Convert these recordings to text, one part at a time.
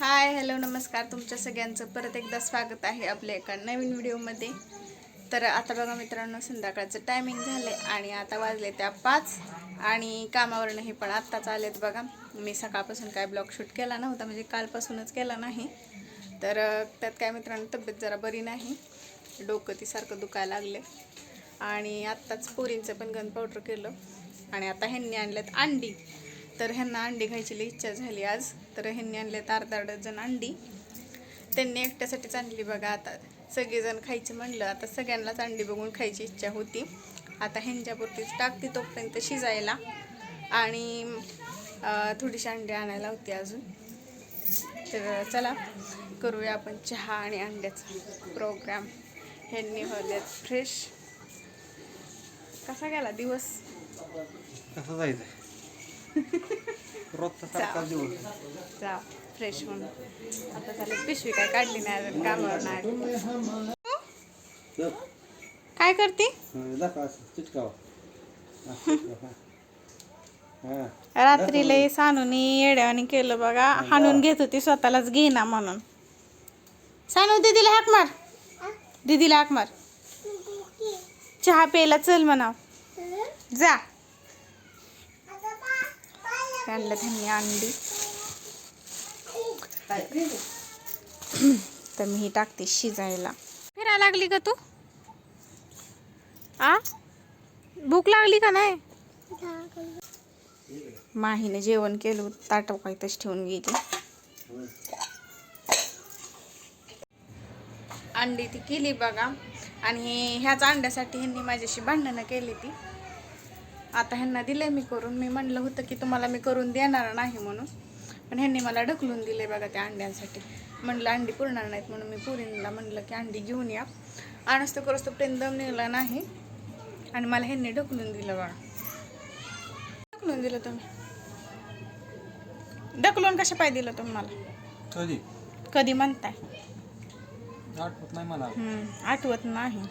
Hi hello नमस्कार. तुमच्या सगळ्यांचं परत एकदा स्वागत आहे आपल्या एका नवीन व्हिडिओमध्ये. तर आता बघा मित्रांनो संध्याकाळचं टायमिंग झालं आणि आता वाजले त्या पाच आणि कामावरनं हे पण आत्ताच आलेत बघा. मी सकाळपासून काय ब्लॉग शूट केला नव्हता म्हणजे कालपासूनच केला नाही. तर त्यात काय मित्रांनो तब्येत जरा बरी नाही. डोकं ती सारखं दुखायला लागले आणि आत्ताच पोरींचं पण गन पावडर केलं. आणि आता ह्यांनी आणल्यात अंडी. तर ह्यांना अंडी घ्यायची लई इच्छा झाली आज. तर ह्यांनी आणले अर्धा डझन अंडी. त्यांनी एकट्यासाठीच आणली बघा आता. सगळेजण खायचं म्हणलं आता सगळ्यांनाच अंडी बघून खायची इच्छा होती. आता ह्यांच्यापुरतीच टाकते तोपर्यंत शिजायला. आणि थोडीशी अंडी आणायला होती अजून. तर चला करूया आपण चहा आणि अंड्याचा प्रोग्राम ह्यांनी होल्यात फ्रेश कसा गेला दिवस? कसा जायचं रोजचा सारखा दिवस जा फ्रेश म्हणून आता झालं पिशवी काय काढली नाही अजून कामावर नाही. काय करते? रात्री लई सानूनी येड्यावानी केलं बघा. हाणून घेत होती स्वतःलाच घेईना म्हणून. सानू दीदीला हाक मार. दीदीला हाक मार. चहा प्यायला चल म्हणाव. जा. आणलं त्यांनी अंडी. तर मी ही टाकते शिजायला. फिरायला लागली का तू? आ? भूक लागली का नाही? माहीने जेवण केलं ताटव काहीतच ठेवून गेली. अंडी ती केली बघा. आणि ह्याच अंड्यासाठी ह्यांनी माझ्याशी भांडणं केली ती. आता ह्यांना दिले मी करून. मी म्हणलं होतं की तुम्हाला मी करून देणार नाही म्हणून. पण ह्यांनी मला ढकलून दिले बघा त्या अंड्यांसाठी. म्हणलं अंडी पुरणार नाहीत म्हणून मी पुरीला म्हणलं की अंडी घेऊन या. आणस तर करोस तोपर्यंत दम निघाला नाही. आणि मला ह्यांनी ढकलून दिलं बघा ढकलून दिलं तुम्ही. ढकलून कशा पाय दिलं तुम्ही मला? कधी? कधी म्हणताय? आठवत नाही मला. आठवत नाही.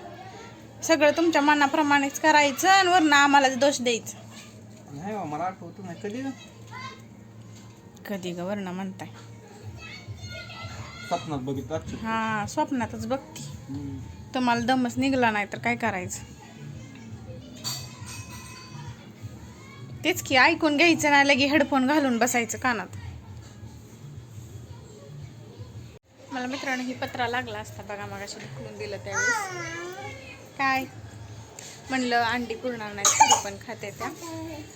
सगळं तुमच्या मनाप्रमाणेच करायचं आणि वरनं आम्हाला दोष द्यायचं. नाही बा, मला आठवत नाही. कधी ग? वरनं म्हणताय. स्वप्नात बघितलं आजची. हा स्वप्नातच बघती. हम्म. तुम्हाला दमच निघला नाही तर काय करायचं? तेच की ऐकून घ्यायचं ना लगे हेडफोन घालून बसायचं कानात. मला मित्रांनो ही पत्रा लागला असता बघा मगाशी ढकलून दिलं त्यावेळेस. काय? म्हणलं अंडी पुरणार नाही तरी पण खाते त्या.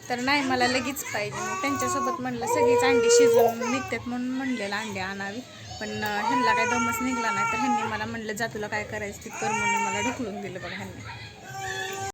तर नाही मला लगेच पाहिजे. मग त्यांच्यासोबत म्हणलं सगळीच अंडी शिजवून निघतात म्हणून म्हणलेलं अंडी आणावी. पण ह्यांना काय दमच निघला नाही. तर ह्यांनी मला म्हणलं जा तुला काय करायचं ते कर म्हणून मला ढकलून दिलं बघा ह्यांनी.